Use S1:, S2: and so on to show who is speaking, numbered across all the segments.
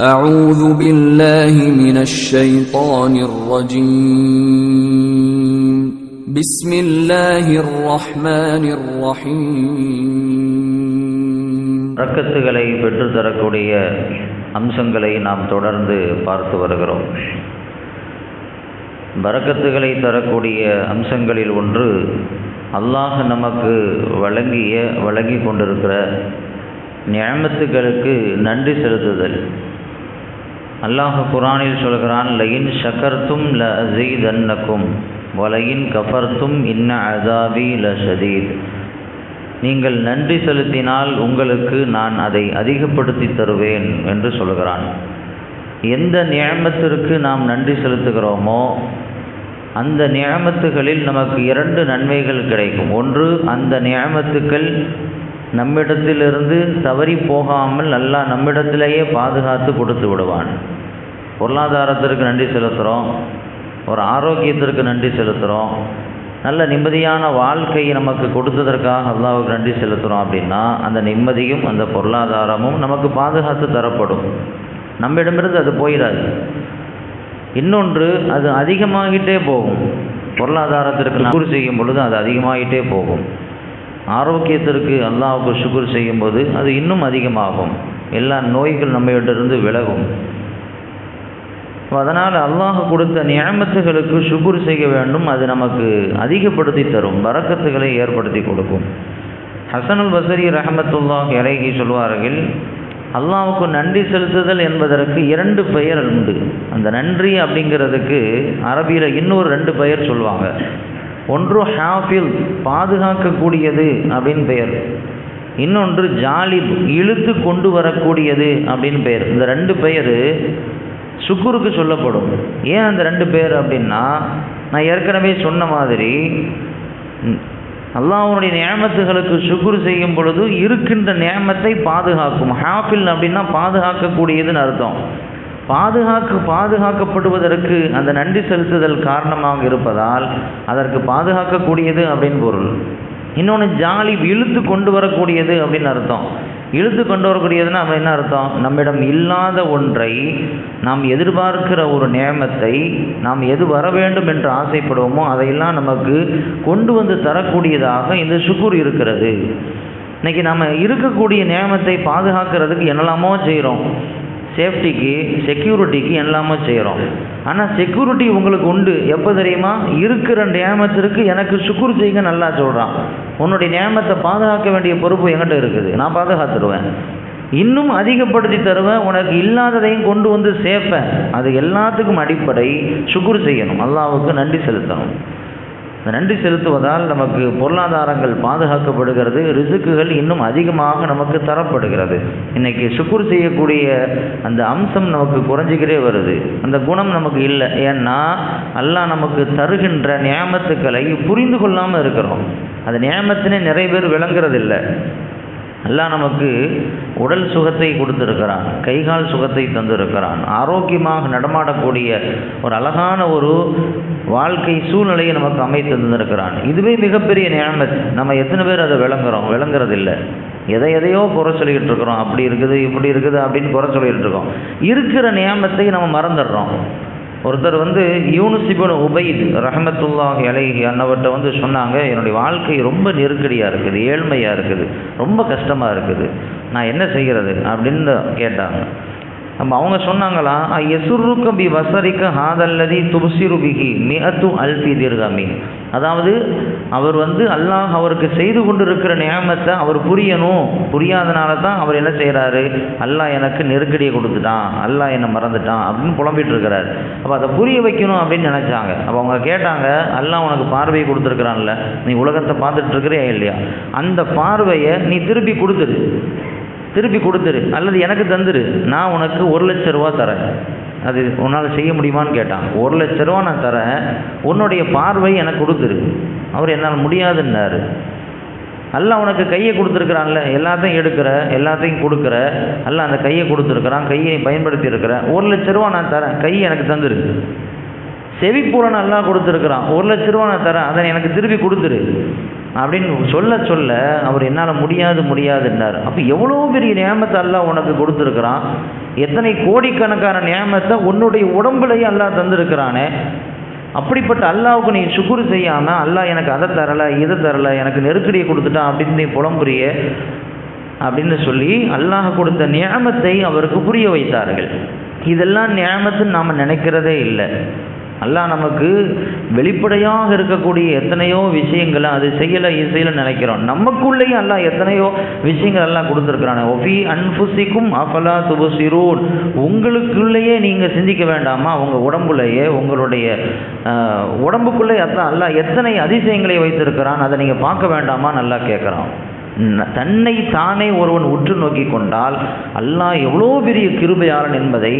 S1: أعوذ بالله من الشيطان الرجيم بسم الله الرحمن الرحيم
S2: ரக்கத்துகளை பெற்று தரக்கூடிய அம்சங்களை நாம் தொடர்ந்து பார்த்து வருகிறோம் பரக்கத்துகளை தரக்கூடிய அம்சங்களில் ஒன்று அல்லாஹ் நமக்கு வழங்கிய வழங்கி கொண்டிருக்கிற நியமத்துகளுக்கு நன்றி செலுத்துதல் அல்லாஹ் குரானில் சொல்கிறான் லயின் ஷக்கர்த்தும் ல அசீதன்னக்கும் வலையின் கஃபர்த்தும் இன்ன அதாபி ல ஷதீத் நீங்கள் நன்றி செலுத்தினால் உங்களுக்கு நான் அதை அதிகப்படுத்தி தருவேன் என்று சொல்கிறான். எந்த நியமத்திற்கு நாம் நன்றி செலுத்துகிறோமோ அந்த நியமத்துகளில் நமக்கு இரண்டு நன்மைகள் கிடைக்கும். ஒன்று அந்த நியமத்துக்கள் நம்மிடத்திலிருந்து தவறி போகாமல் அல்லாஹ் நம்மிடத்திலேயே பாதுகாத்து கொடுத்து விடுவான். பொருளாதாரத்திற்கு நன்றி செலுத்துகிறோம் ஒரு ஆரோக்கியத்திற்கு நன்றி செலுத்துகிறோம் நல்ல நிம்மதியான வாழ்க்கையை நமக்கு கொடுத்ததற்காக அல்லாவுக்கு நன்றி செலுத்துகிறோம் அப்படின்னா அந்த நிம்மதியும் அந்த பொருளாதாரமும் நமக்கு பாதுகாத்து தரப்படும். நம்மிடமிருந்து அது போயிடாது. இன்னொன்று அது அதிகமாகிட்டே போகும். பொருளாதாரத்திற்கு சுக்குர் செய்யும் பொழுது அது அதிகமாகிட்டே போகும். ஆரோக்கியத்திற்கு அல்லாவுக்கு சுகர் செய்யும்போது அது இன்னும் அதிகமாகும். எல்லா நோய்கள் இருந்து விலகும். அதனால் அல்லாஹ் கொடுத்த நியமத்துகளுக்கு சுக்குர் செய்ய வேண்டும். அது நமக்கு அதிகப்படுத்தி தரும். வரக்கத்துகளை ஏற்படுத்தி கொடுக்கும். ஹசனுல் பசரி ரஹமத்துல்லாஹ் இறகி சொல்வார்கள் அல்லாவுக்கு நன்றி செலுத்துதல் என்பதற்கு இரண்டு பெயர் உண்டு. அந்த நன்றி அப்படிங்கிறதுக்கு அரபியில் இன்னொரு ரெண்டு பெயர் சொல்லுவாங்க ஒன்று ஹாஃபில் பாதுகாக்கக்கூடியது அப்படின்னு பெயர். இன்னொன்று ஜாலிப் இழுத்து கொண்டு வரக்கூடியது அப்படின்னு பெயர். இந்த ரெண்டு பெயர் சுக்குருக்கு சொல்லப்படும். ஏன் அந்த ரெண்டு பேர் அப்படின்னா நான் ஏற்கனவே சொன்ன மாதிரி அல்லாஹனுடைய நியமத்துகளுக்கு சுக்குர் செய்யும் பொழுது இருக்கின்ற நியமத்தை பாதுகாக்கும். ஹாஃபில் அப்படின்னா பாதுகாக்கக்கூடியதுன்னு அர்த்தம். பாதுகாக்க பாதுகாக்கப்படுவதற்கு அந்த நன்றி செலுத்துதல் காரணமாக இருப்பதால் அதற்கு பாதுகாக்கக்கூடியது அப்படின்னு பொருள். இன்னொன்று ஜாலி இழுத்து கொண்டு வரக்கூடியது அப்படின்னு அர்த்தம். இழுத்து கொண்டு வரக்கூடியதுன்னா அவன் என்ன அர்த்தம்? நம்மிடம் இல்லாத ஒன்றை நாம் எதிர்பார்க்கிற ஒரு நியமத்தை நாம் எது வர வேண்டும் என்று ஆசைப்படுவோமோ அதையெல்லாம் நமக்கு கொண்டு வந்து தரக்கூடியதாக இந்த சுக்குர் இருக்கிறது. இன்றைக்கி நம்ம இருக்கக்கூடிய நியமத்தை பாதுகாக்கிறதுக்கு என்னெல்லாமோ செய்கிறோம் சேஃப்டிக்கு செக்யூரிட்டிக்கு எல்லாமே செய்கிறோம் ஆனால் செக்யூரிட்டி உங்களுக்கு உண்டு. எப்போ தெரியுமா? இருக்கிற நியமத்திற்கு எனக்கு சுக்குர் செய்யுங்க நல்லா சொல்கிறான் உன்னுடைய நியமத்தை பாதுகாக்க வேண்டிய பொறுப்பு என்கிட்ட இருக்குது. நான் பாதுகாத்துருவேன். இன்னும் அதிகப்படுத்தி தருவேன். உனக்கு இல்லாததையும் கொண்டு வந்து சேர்ப்பேன். அது எல்லாத்துக்கும் அடிப்படை. சுக்குர் செய்யணும். அல்லாவுக்கு நன்றி செலுத்தணும். நன்றி செலுத்துவதால் நமக்கு பொருளாதாரங்கள் பாதுகாக்கப்படுகிறது ரிசுக்குகள் இன்னும் அதிகமாக நமக்கு தரப்படுகிறது. இன்றைக்கி சுக்குர் செய்யக்கூடிய அந்த அம்சம் நமக்கு குறைஞ்சிக்கிட்டே வருது. அந்த குணம் நமக்கு இல்லை. ஏன்னா அல்லாஹ் நமக்கு தருகின்ற நியாமத்துக்களை புரிந்து கொள்ளாமல் இருக்கிறோம். அது நியாமத்தினே நிறைய பேர் விளங்குறதில்லை. எல்லாம் நமக்கு உடல் சுகத்தை கொடுத்துருக்கிறான் கைகால் சுகத்தை தந்திருக்கிறான். ஆரோக்கியமாக நடமாடக்கூடிய ஒரு அழகான ஒரு வாழ்க்கை சூழ்நிலையை நமக்கு அமைத்து தந்திருக்கிறான். இதுவே மிகப்பெரிய நியமத் நம்ம எத்தனை பேர் அதை விளங்குறோம்? விளங்குறதில்லை. எதை எதையோ குறை சொல்லிக்கிட்டு இருக்கிறோம். அப்படி இருக்குது இப்படி இருக்குது அப்படின்னு குறை சொல்லிக்கிட்டு இருக்கோம். இருக்கிற நியமத்தை நம்ம மறந்துடுறோம். ஒருத்தர் வந்து யூனுசிபன் உபைத் ரஹமத்துல்லாஹ் அலைஹி அன்னவர்கிட்ட வந்து சொன்னாங்க என்னுடைய வாழ்க்கை ரொம்ப நெருக்கடியாக இருக்குது ஏழ்மையாக இருக்குது ரொம்ப கஷ்டமாக இருக்குது நான் என்ன செய்கிறது? அப்படின்னு கேட்டாங்க. நம்ம அவங்க சொன்னாங்களா எசுருக்கு பி வசரிக்க ஹாதல்லதி துப்சிரு பிகி மிகத்து அல்பி தீர்காமி. அதாவது அவர் வந்து அல்லாஹ் அவருக்கு செய்து கொண்டிருக்கிற நியமத்தை அவர் புரியணும். புரியாதனால தான் அவர் என்ன செய்கிறாரு அல்லாஹ் எனக்கு நெருக்கடியை கொடுத்துட்டான். அல்லாஹ் என்னை மறந்துட்டான் அப்படின்னு புலம்பிட்டு இருக்கிறாரு. அப்போ அதை புரிய வைக்கணும் அப்படின்னு நினச்சாங்க. அப்போ அவங்க கேட்டாங்க அல்லாஹ் உனக்கு பார்வையை கொடுத்துருக்குறான்ல. நீ உலகத்தை பார்த்துட்டு இருக்கிறியா இல்லையா? அந்த பார்வையை நீ திருப்பி கொடுத்துரு. திருப்பி கொடுத்துரு. அல்லது எனக்கு தந்துரு. நான் உனக்கு ஒரு லட்ச ரூபா தரேன். அது உன்னால் செய்ய முடியுமான்னு கேட்டான். ஒரு லட்ச ரூபா நான் தரேன். உன்னுடைய பார்வை எனக்கு கொடுத்துரு. அவர் என்னால் முடியாதுன்னாரு. அல்ல உனக்கு கையை கொடுத்துருக்குறான்ல எல்லாத்தையும் எடுக்கிற எல்லாத்தையும் கொடுக்குற அல்ல அந்த கையை கொடுத்துருக்குறான் கையை பயன்படுத்தி இருக்கிற ஒரு லட்ச ரூபா நான் தரேன் கை எனக்கு தந்துருக்கு செவிப்பூரன் நல்லா கொடுத்துருக்குறான் ஒரு லட்ச ரூபா நான் தரேன் அதை எனக்கு திருப்பி கொடுத்துரு. அப்படின்னு சொல்ல சொல்ல அவர் என்னால் முடியாது முடியாதுன்னார். அப்போ எவ்வளோ பெரிய நியமத்தை அல்லா உனக்கு கொடுத்துருக்குறான்? எத்தனை கோடிக்கணக்கான நியமத்தை உன்னுடைய உடம்புலையும் அல்லா தந்திருக்கிறானே? அப்படிப்பட்ட அல்லாவுக்கு நீ சுக்குரு செய்யாமல் அல்லாஹ் எனக்கு அதை தரலை இதை தரலை எனக்கு நெருக்கடியை கொடுத்துட்டான் அப்படின்னு நீ புலம்புறிய? அப்படின்னு சொல்லி அல்லாஹ் கொடுத்த நியமத்தை அவருக்கு புரிய வைத்தார்கள். இதெல்லாம் நியமத்துன்னு நாம் நினைக்கிறதே இல்லை. அல்லாஹ் நமக்கு வெளிப்படையாக இருக்கக்கூடிய எத்தனையோ விஷயங்களை அது செய்யலை இசையில் நினைக்கிறோம். நமக்குள்ளேயும் எல்லாம் எத்தனையோ விஷயங்கள் எல்லாம் கொடுத்துருக்குறானு. ஒஃபி அன்புசிக்கும் அஃபலா துபுசிரூன் உங்களுக்குள்ளேயே நீங்கள் சிந்திக்க வேண்டாமா? உங்கள் உடம்புலையே உங்களுடைய உடம்புக்குள்ளே அதான் அல்லாஹ் எத்தனை அதிசயங்களை வைத்திருக்கிறான்? அதை நீங்கள் பார்க்க வேண்டாமா? நல்லா கேட்குறான் தன்னை தானே ஒருவன் உற்று நோக்கி கொண்டால் அல்லாஹ் எவ்வளோ பெரிய கிருபையாளன் என்பதை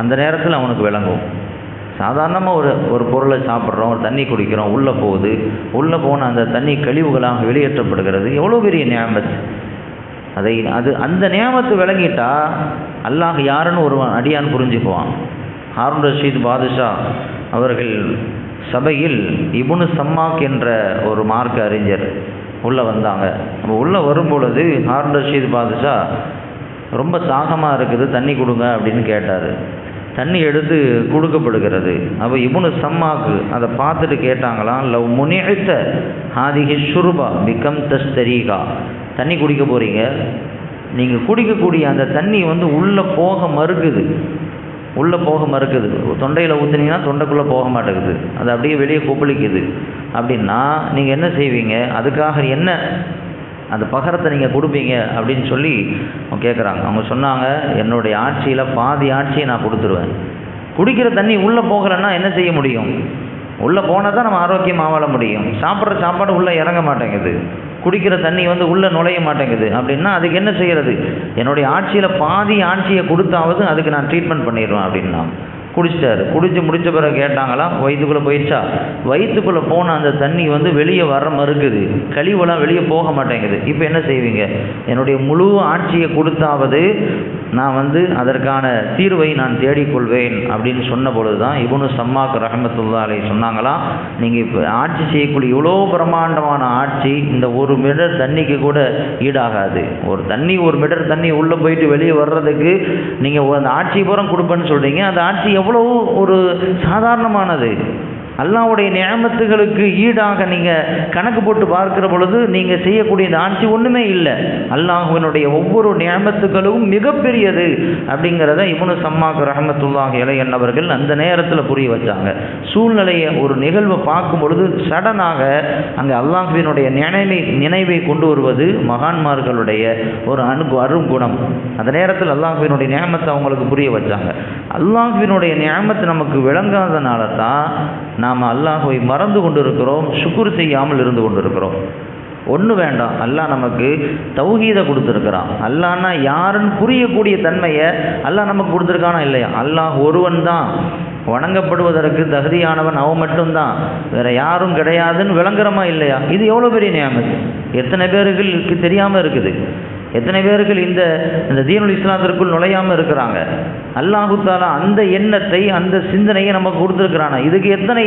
S2: அந்த நேரத்தில் அவனுக்கு விளங்கும். சாதாரணமாக ஒரு ஒரு பொருளை சாப்பிட்றோம் ஒரு தண்ணி குடிக்கிறோம் உள்ளே போகுது. உள்ளே போன அந்த தண்ணி கழிவுகளாக வெளியேற்றப்படுகிறது. எவ்வளோ பெரிய நியமத்து அதை அது அந்த நியாமத்தை விளங்கிட்டா அல்லாஹ் யாருன்னு ஒரு அடியான் புரிஞ்சுக்குவான். ஹாரூன் ரஷீத் பாதுஷா அவர்கள் சபையில் இபுனு சம்மாக் என்ற ஒரு மார்க்க அறிஞர் உள்ளே வந்தாங்க. நம்ம உள்ளே வரும்பொழுது ஹாரூன் ரஷீத் பாதுஷா ரொம்ப தாகமாக இருக்குது தண்ணி கொடுங்க அப்படின்னு கேட்டார். தண்ணி எடுத்து கொடுக்கப்படுகிறது. அப்போ இபுனு சம்மாக்கு அதை பார்த்துட்டு கேட்டாங்களாம் லவ் முனித்த ஹாதிகி ஷுருபா பிகம் தஸ்தரீகா. தண்ணி குடிக்க போகிறீங்க நீங்கள் குடிக்கக்கூடிய அந்த தண்ணி வந்து உள்ளே போக மறுக்குது. உள்ளே போக மறுக்குது. தொண்டையில் ஊற்றுனீங்கன்னா தொண்டைக்குள்ளே போக மாட்டேங்குது. அது அப்படியே வெளியே கொப்பளிக்குது. அப்படின்னா நீங்கள் என்ன செய்வீங்க? அதுக்காக என்ன அந்த பகரத்தை நீங்கள் கொடுப்பீங்க அப்படின்னு சொல்லி அவங்க கேட்குறாங்க அவங்க சொன்னாங்க என்னுடைய ஆட்சியில் பாதி ஆட்சியை நான் கொடுத்துருவேன். குடிக்கிற தண்ணி உள்ளே போகலைன்னா என்ன செய்ய முடியும்? உள்ளே போனால் தான் நம்ம ஆரோக்கியமாக வாழ முடியும். சாப்பிட்ற சாப்பாடு உள்ளே இறங்க மாட்டேங்குது. குடிக்கிற தண்ணி வந்து உள்ளே நுழைய மாட்டேங்குது. அப்படின்னா அதுக்கு என்ன செய்கிறது என்னுடைய ஆட்சியில் பாதி ஆட்சியை கொடுத்தாவது அதுக்கு நான் ட்ரீட்மெண்ட் பண்ணிடுவேன் அப்படின்னா. குடிச்சிட்டாரு. குடிச்சு முடித்த பிறகு கேட்டாங்களாம் வயிற்றுக்குள்ளே போயிடுச்சா? வயிற்றுக்குள்ளே போன அந்த தண்ணி வந்து வெளியே வர மறுக்குது. கழிவெல்லாம் வெளியே போக மாட்டேங்குது. இப்போ என்ன செய்வீங்க? என்னுடைய முழு ஆட்சியை கொடுத்தாவது நான் வந்து அதற்கான தீர்வை நான் தேடிக்கொள்வேன் அப்படின்னு சொன்ன பொழுது தான் இவனு சம்மாக் ரஹமத்துல்லா அலை சொன்னாங்களாம் நீங்கள் இப்போ ஆட்சி செய்யக்கூடிய இவ்வளோ பிரம்மாண்டமான ஆட்சி இந்த ஒரு மிடர் தண்ணிக்கு கூட ஈடாகாது. ஒரு தண்ணி ஒரு மிடர் தண்ணி உள்ளே போயிட்டு வெளியே வர்றதுக்கு நீங்கள் அந்த ஆட்சி பூரம் கொடுப்பேன்னு சொல்கிறீங்க அந்த ஆட்சி எவ்வளோ ஒரு சாதாரணமானது. அல்லாவுடைய நியமத்துகளுக்கு ஈடாக நீங்கள் கணக்கு போட்டு பார்க்கிற பொழுது நீங்கள் செய்யக்கூடிய இந்த ஆட்சி ஒன்றுமே இல்லை. அல்லாஹுவனுடைய ஒவ்வொரு நியமத்துகளும் மிகப்பெரியது அப்படிங்கிறத இவனு சம்மாக்கு ரஹமத்துல்லாஹ் இலை என்னவர்கள் அந்த நேரத்தில் புரிய வச்சாங்க. சூழ்நிலையை ஒரு நிகழ்வை பார்க்கும் பொழுது சடனாக அங்கே அல்லாஹுவினுடைய நினைவை நினைவை கொண்டு வருவது மகான்மார்களுடைய ஒரு அனு அருங்குணம் அந்த நேரத்தில் அல்லாஹுவினுடைய நியமத்தை அவங்களுக்கு புரிய வச்சாங்க. அல்லாஹுவினுடைய நியமத்தை நமக்கு விளங்காதனால தான் நாம் அல்லாஹுவை மறந்து கொண்டு இருக்கிறோம் சுக்குர் செய்யாமல் இருந்து கொண்டிருக்கிறோம். ஒன்று வேண்டாம். அல்லாஹ் நமக்கு தௌஹீதை கொடுத்துருக்குறான். அல்லான்னா யாருன்னு புரியக்கூடிய தன்மையை அல்லாஹ் நமக்கு கொடுத்துருக்கானா இல்லையா? அல்லாஹ் ஒருவன் தான். வணங்கப்படுவதற்கு தகுதியானவன் அவன் மட்டும்தான். வேற யாரும் கிடையாதுன்னு விளங்குறமா இல்லையா? இது எவ்வளோ பெரிய நியமத்து எத்தனை பேருகளுக்கு தெரியாமல் இருக்குது? எத்தனை பேர்கள் இந்த இந்த தீனுல் இஸ்லாத்திற்குள் நுழையாமல் இருக்கிறாங்க? அல்லாஹுத்தாலா அந்த எண்ணத்தை அந்த சிந்தனையை நமக்கு கொடுத்துருக்குறானா? இதுக்கு எத்தனை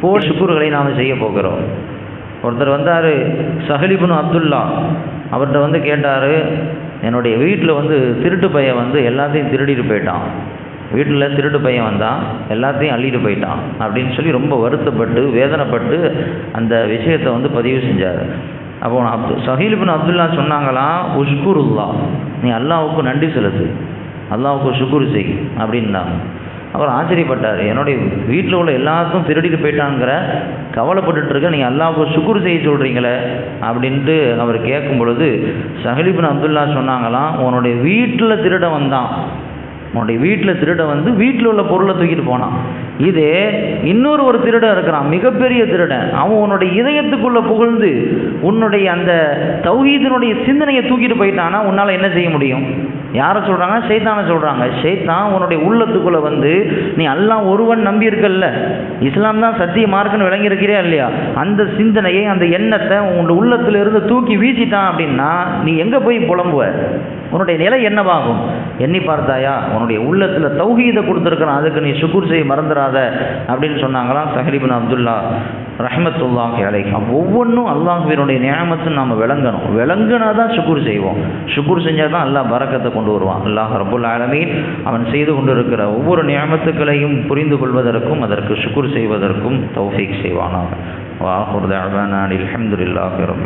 S2: கோடி சுக்குர்களை நாம் செய்ய போகிறோம்? ஒருத்தர் வந்தார் சஹலிபுன் அப்துல்லா. அவர்கிட்ட வந்து கேட்டார் என்னுடைய வீட்டில் வந்து திருட்டு பையன் வந்து எல்லாத்தையும் திருடிட்டு போயிட்டான். வீட்டில் திருட்டு பையன் வந்தான் எல்லாத்தையும் அள்ளிட்டு போயிட்டான். அப்படின்னு சொல்லி ரொம்ப வருத்தப்பட்டு வேதனைப்பட்டு அந்த விஷயத்தை வந்து பதிவு செஞ்சார். அப்போ அப்து சஹீல் பின் அப்துல்லா சொன்னாங்களாம் உஷ்குருல்லா. நீ அல்லாவுக்கு நன்றி செலுத்து. அல்லாவுக்கு சுக்குரு செய் அப்படின்னாங்க. அவர் ஆச்சரியப்பட்டார் என்னுடைய வீட்டில் உள்ள எல்லாத்துக்கும் திருடிட்டு போயிட்டாங்கிற கவலைப்பட்டுட்டு இருக்க நீங்கள் அல்லாவுக்கு சுக்குரு செய்ய சொல்கிறீங்களே அப்படின்ட்டு அவர் கேட்கும் பொழுது சஹலிபின் அப்துல்லா சொன்னாங்களாம் உன்னுடைய வீட்டில் திருட வந்தான். உன்னுடைய வீட்டில் திருட வந்து வீட்டில் உள்ள பொருளை தூக்கிட்டு போனான். இது இன்னொரு ஒரு திருடன் இருக்கிறான் மிகப்பெரிய திருடன். அவன் உன்னுடைய இதயத்துக்குள்ளே புகழ்ந்து உன்னுடைய அந்த தௌஹீதினுடைய சிந்தனையை தூக்கிட்டு போயிட்டானா உன்னால் என்ன செய்ய முடியும்? யாரை சொல்கிறாங்க சைத்தானை சொல்கிறாங்க சைத்தான் உன்னுடைய உள்ளத்துக்குள்ளே வந்து நீ எல்லாம் ஒருவன் நம்பியிருக்கல்ல இஸ்லாம் தான் சத்திய மார்க்குன்னு விளங்கியிருக்கிறியா இல்லையா? அந்த சிந்தனையை அந்த எண்ணத்தை உன்னோட உள்ளத்துல இருந்து தூக்கி வீசிட்டான் அப்படின்னா நீ எங்கே போய் புலம்புவ? உன்னுடைய நிலை என்னவாகும்? எண்ணி பார்த்தாயா? உன்னுடைய உள்ளத்தில் தௌஹீதை கொடுத்துருக்கிறான். அதுக்கு நீ சுக்குர் செய்ய மறந்துடாத அப்படின்னு சொன்னாங்களாம் சஹரிபின் அப்துல்லா ரஹமத்துல்லாஹி அலைஹம் ஒவ்வொன்றும் அல்லாஹுவினுடைய நியாமத்தை நாம் விளங்கணும். விளங்குனா தான் சுக்குர் செய்வோம். சுக்குர் செஞ்சால் தான் அல்லாஹ் பறக்கத்தை கொண்டு வருவான். அல்லாஹ் ரபுல் ஆலமீன் அவன் செய்து கொண்டிருக்கிற ஒவ்வொரு நியமத்துக்களையும் புரிந்து கொள்வதற்கும் அதற்கு சுக்குர் செய்வதற்கும் தௌஃபீக் செய்வானாக. வாஹுர் தஅவானா அல்ஹம்துலில்லாஹி ரப்